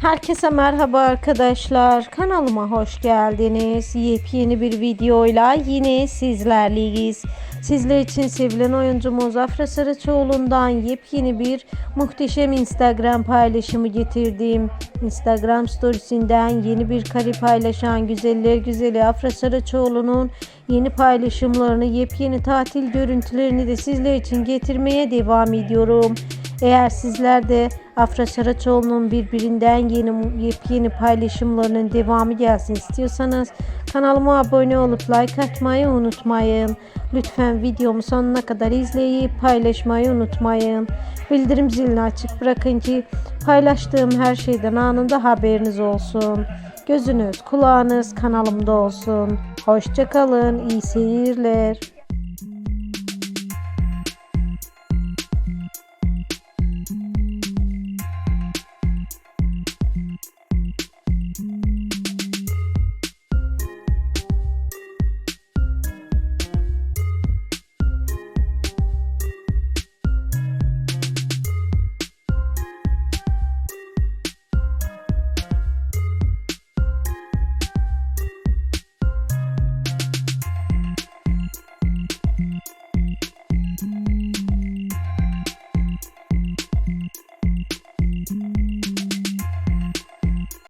Herkese merhaba arkadaşlar. Kanalıma hoş geldiniz. Yepyeni bir videoyla yine sizlerleyiz. Sizler için sevilen oyuncumuz Afra Saraçoğlu'ndan yepyeni bir muhteşem Instagram paylaşımı getirdim. Instagram storiesinden yeni bir kare paylaşan güzeller güzeli Afra Saraçoğlu'nun yeni paylaşımlarını, yepyeni tatil görüntülerini de sizler için getirmeye devam ediyorum. Eğer sizler de Afra Saraçoğlu'nun birbirinden yeni yepyeni paylaşımlarının devamı gelsin istiyorsanız kanalıma abone olup like atmayı unutmayın. Lütfen videomu sonuna kadar izleyip paylaşmayı unutmayın. Bildirim zilini açık bırakın ki paylaştığım her şeyden anında haberiniz olsun. Gözünüz kulağınız kanalımda olsun. Hoşçakalın, iyi seyirler.